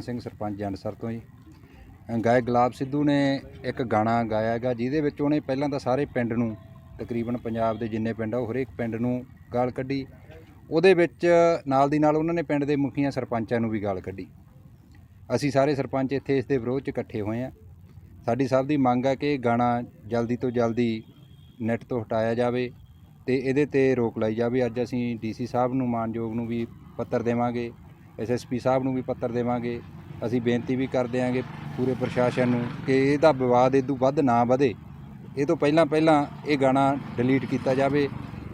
ਸਿੰਘ ਸਰਪੰਚ ਜੰਡਸਰ ਤੋਂ ਜੀ। ਗਾਇਕ ਗੁਲਾਬ ਸਿੱਧੂ ਨੇ ਇੱਕ ਗਾਣਾ ਗਾਇਆ ਹੈਗਾ, ਜਿਹਦੇ ਵਿੱਚ ਉਹਨੇ ਪਹਿਲਾਂ ਤਾਂ ਸਾਰੇ ਪਿੰਡ ਨੂੰ, ਤਕਰੀਬਨ ਪੰਜਾਬ ਦੇ ਜਿੰਨੇ ਪਿੰਡ ਆ, ਉਹ ਹਰੇਕ ਪਿੰਡ ਨੂੰ ਗਾਲ ਕੱਢੀ। ਉਹਦੇ ਵਿੱਚ ਨਾਲ ਦੀ ਨਾਲ ਉਹਨਾਂ ਨੇ ਪਿੰਡ ਦੇ ਮੁਖੀਆਂ ਸਰਪੰਚਾਂ ਨੂੰ ਵੀ ਗਾਲ ਕੱਢੀ। ਅਸੀਂ ਸਾਰੇ ਸਰਪੰਚ ਇੱਥੇ ਇਸ ਦੇ ਵਿਰੋਧ 'ਚ ਇਕੱਠੇ ਹੋਏ ਆ। ਸਾਡੀ ਸਭ ਦੀ ਮੰਗ ਆ ਕਿ ਇਹ ਗਾਣਾ ਜਲਦੀ ਤੋਂ ਜਲਦੀ ਨੈੱਟ ਤੋਂ ਹਟਾਇਆ ਜਾਵੇ ਤੇ ਇਹਦੇ ਤੇ ਰੋਕ ਲਾਈ ਜਾਵੇ। ਅੱਜ ਅਸੀਂ ਡੀਸੀ ਸਾਹਿਬ ਨੂੰ, ਮਾਨਯੋਗ ਨੂੰ ਵੀ ਪੱਤਰ ਦੇਵਾਂਗੇ। ਐਸਐਸਪੀ ਸਾਹਿਬ ਨੂੰ ਵੀ ਪੱਤਰ ਦੇਵਾਂਗੇ। ਅਸੀਂ ਬੇਨਤੀ ਵੀ ਕਰ ਦਿਆਂਗੇ ਪੂਰੇ ਪ੍ਰਸ਼ਾਸਨ ਨੂੰ ਕਿ ਇਹਦਾ ਵਿਵਾਦ ਇਦੋਂ ਵੱਧ ਨਾ ਵਧੇ। ਇਹ ਤੋਂ ਪਹਿਲਾਂ ਪਹਿਲਾਂ ਇਹ ਗਾਣਾ ਡਿਲੀਟ ਕੀਤਾ ਜਾਵੇ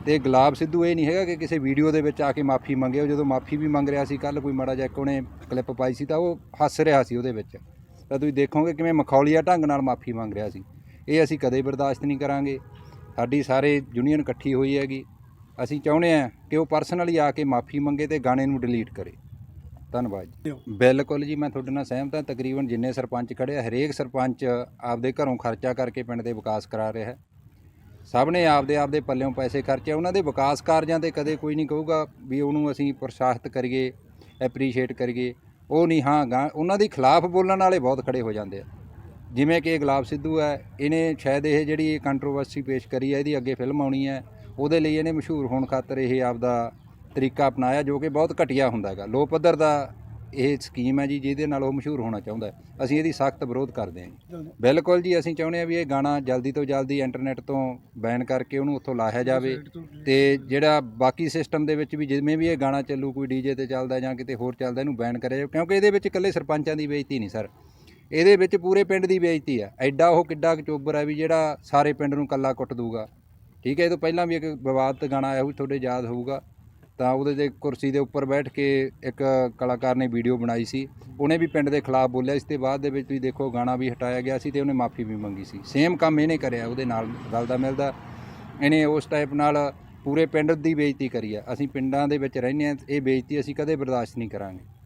ਤੇ ਗੁਲਾਬ ਸਿੱਧੂ ਇਹ ਨਹੀਂ ਹੈਗਾ ਕਿ ਕਿਸੇ ਵੀਡੀਓ ਦੇ ਵਿੱਚ ਆ ਕੇ ਮਾਫੀ ਮੰਗੇ। ਉਹ ਜਦੋਂ ਮਾਫੀ ਵੀ ਮੰਗ ਰਿਹਾ ਸੀ ਕੱਲ ਕੋਈ ਮਾੜਾ ਜਿਹਾ ਇੱਕ ਉਹਨੇ ਕਲਿੱਪ ਪਾਈ ਸੀ ਤਾਂ ਉਹ ਹੱਸ ਰਿਹਾ ਸੀ ਉਹਦੇ ਵਿੱਚ। ਤਾਂ ਤੁਸੀਂ ਦੇਖੋਗੇ ਕਿਵੇਂ ਮਖੌਲੀਆ ਢੰਗ ਨਾਲ ਮਾਫੀ ਮੰਗ ਰਿਹਾ ਸੀ। ਇਹ ਅਸੀਂ ਕਦੇ ਬਰਦਾਸ਼ਤ ਨਹੀਂ ਕਰਾਂਗੇ। ਸਾਡੀ ਸਾਰੇ ਯੂਨੀਅਨ ਇਕੱਠੀ ਹੋਈ ਹੈਗੀ। ਅਸੀਂ ਚਾਹੁੰਦੇ ਹਾਂ ਕਿ ਉਹ ਪਰਸਨਲੀ ਆ ਕੇ ਮਾਫੀ ਮੰਗੇ ਤੇ ਗਾਣੇ ਨੂੰ ਡਿਲੀਟ ਕਰੇ। ਧੰਨਵਾਦ ਜੀ। ਬਿਲਕੁਲ ਜੀ ਮੈਂ ਤੁਹਾਡੇ ਨਾਲ ਸਹਿਮਤ ਹਾਂ। ਤਕਰੀਬਨ ਜਿੰਨੇ ਸਰਪੰਚ ਖੜੇ ਆ ਹਰੇਕ ਸਰਪੰਚ ਆਪਦੇ ਘਰੋਂ ਖਰਚਾ ਕਰਕੇ ਪਿੰਡ ਦੇ ਵਿਕਾਸ ਕਰਾ ਰਿਹਾ ਹੈ। ਸਭ ਨੇ ਆਪਦੇ ਆਪਦੇ ਪੱਲਿਓਂ ਪੈਸੇ ਖਰਚੇ ਉਹਨਾਂ ਦੇ ਵਿਕਾਸ ਕਾਰਜਾਂ ਤੇ ਕਦੇ ਕੋਈ ਨਹੀਂ ਕਹੂਗਾ ਵੀ ਉਹਨੂੰ ਅਸੀਂ ਪ੍ਰੋਤਸਾਹਿਤ ਕਰੀਏ ਐਪਰੀਸ਼ੀਏਟ ਕਰੀਏ। ਉਹ ਨਹੀਂ ਹਾਂ ਉਹਨਾਂ ਦੇ ਖਿਲਾਫ ਬੋਲਣ ਵਾਲੇ ਬਹੁਤ ਖੜੇ ਹੋ ਜਾਂਦੇ ਆ। ਜਿਵੇਂ ਕਿ ਗੁਲਾਬ ਸਿੱਧੂ ਹੈ ਇਹਨੇ ਸ਼ਾਇਦ ਇਹ ਜਿਹੜੀ ਕੰਟਰੋਵਰਸੀ ਪੇਸ਼ ਕਰੀ ਹੈ ਇਹਦੀ ਅੱਗੇ ਫਿਲਮ ਆਉਣੀ ਹੈ। ਉਹਦੇ ਲਈ ਇਹਨੇ ਮਸ਼ਹੂਰ ਹੋਣ ਖਾਤਰ ਇਹ ਆਪਦਾ ਤਰੀਕਾ ਅਪਣਾਇਆ ਜੋ ਕਿ ਬਹੁਤ ਘਟੀਆ ਹੁੰਦਾ ਹੈਗਾ। ਲੋ ਪੱਧਰ ਦਾ ਇਹ ਸਕੀਮ ਹੈ ਜੀ ਜਿਹਦੇ ਨਾਲ ਉਹ ਮਸ਼ਹੂਰ ਹੋਣਾ ਚਾਹੁੰਦਾ ਹੈ। ਅਸੀਂ ਇਹਦੀ ਸਖਤ ਵਿਰੋਧ ਕਰਦੇ ਹਾਂ ਜੀ। ਬਿਲਕੁਲ ਜੀ ਅਸੀਂ ਚਾਹੁੰਦੇ ਹਾਂ ਵੀ ਇਹ ਗਾਣਾ ਜਲਦੀ ਤੋਂ ਜਲਦੀ ਇੰਟਰਨੈਟ ਤੋਂ ਬੈਨ ਕਰਕੇ ਉਹਨੂੰ ਉੱਥੋਂ ਲਾਹਿਆ ਜਾਵੇ ਤੇ ਜਿਹੜਾ ਬਾਕੀ ਸਿਸਟਮ ਦੇ ਵਿੱਚ ਵੀ ਜਿਵੇਂ ਵੀ ਇਹ ਗਾਣਾ ਚੱਲੂ ਕੋਈ ਡੀਜੇ ਤੇ ਚੱਲਦਾ ਜਾਂ ਕਿਤੇ ਹੋਰ ਚੱਲਦਾ ਇਹਨੂੰ ਬੈਨ ਕਰਿਆ ਜਾਵੇ। ਕਿਉਂਕਿ ਇਹਦੇ ਵਿੱਚ ਇਕੱਲੇ ਸਰਪੰਚਾਂ ਦੀ ਬੇਇੱਜ਼ਤੀ ਨਹੀਂ ਸਰ। ਇਹਦੇ ਵਿੱਚ ਪੂਰੇ ਪਿੰਡ ਦੀ ਬੇਇੱਜ਼ਤੀ ਆ ਐਡਾ ਉਹ ਕਿੱਡਾ ਚੋਬਰ ਹੈ ਵੀ ਜਿਹੜਾ ਸਾਰੇ ਪਿੰਡ ਨੂੰ ਕੱਲਾ ਕੁੱਟ ਦੂਗਾ ਠੀਕ ਹੈ ਇਹ ਤੋਂ ਪਹਿਲਾਂ ਵੀ ਇੱਕ ਵਿਵਾਦਤ ਗਾਣਾ ਆਇਆ ਹੋਊ ਤੁਹਾਡੇ ਯਾਦ ਹੋਊਗਾ। ਤਾਂ ਉਹਦੇ ਤੇ ਕੁਰਸੀ ਦੇ ਉੱਪਰ ਬੈਠ ਕੇ ਇੱਕ ਕਲਾਕਾਰ ਨੇ ਵੀਡੀਓ ਬਣਾਈ ਸੀ। ਉਹਨੇ ਵੀ ਪਿੰਡ ਦੇ ਖਿਲਾਫ ਬੋਲਿਆ। ਇਸ ਤੇ ਬਾਅਦ ਦੇ ਵਿੱਚ ਤੁਸੀਂ ਦੇਖੋ, ਗਾਣਾ ਵੀ ਹਟਾਇਆ ਗਿਆ ਸੀ ਤੇ ਉਹਨੇ ਮਾਫੀ ਵੀ ਮੰਗੀ ਸੀ। ਸੇਮ ਕੰਮ ਇਹਨੇ ਕਰਿਆ, ਉਹਦੇ ਨਾਲ ਰਲਦਾ ਮਿਲਦਾ। ਇਹਨੇ ਉਸ ਟਾਈਪ ਨਾਲ ਪੂਰੇ ਪਿੰਡ ਦੀ ਬੇਇੱਜ਼ਤੀ ਕਰੀ ਆ। ਅਸੀਂ ਪਿੰਡਾਂ ਦੇ ਵਿੱਚ ਰਹਿੰਦੇ ਆ ਇਹ ਬੇਇੱਜ਼ਤੀ ਅਸੀਂ ਕਦੇ ਬਰਦਾਸ਼ਤ ਨਹੀਂ ਕਰਾਂਗੇ।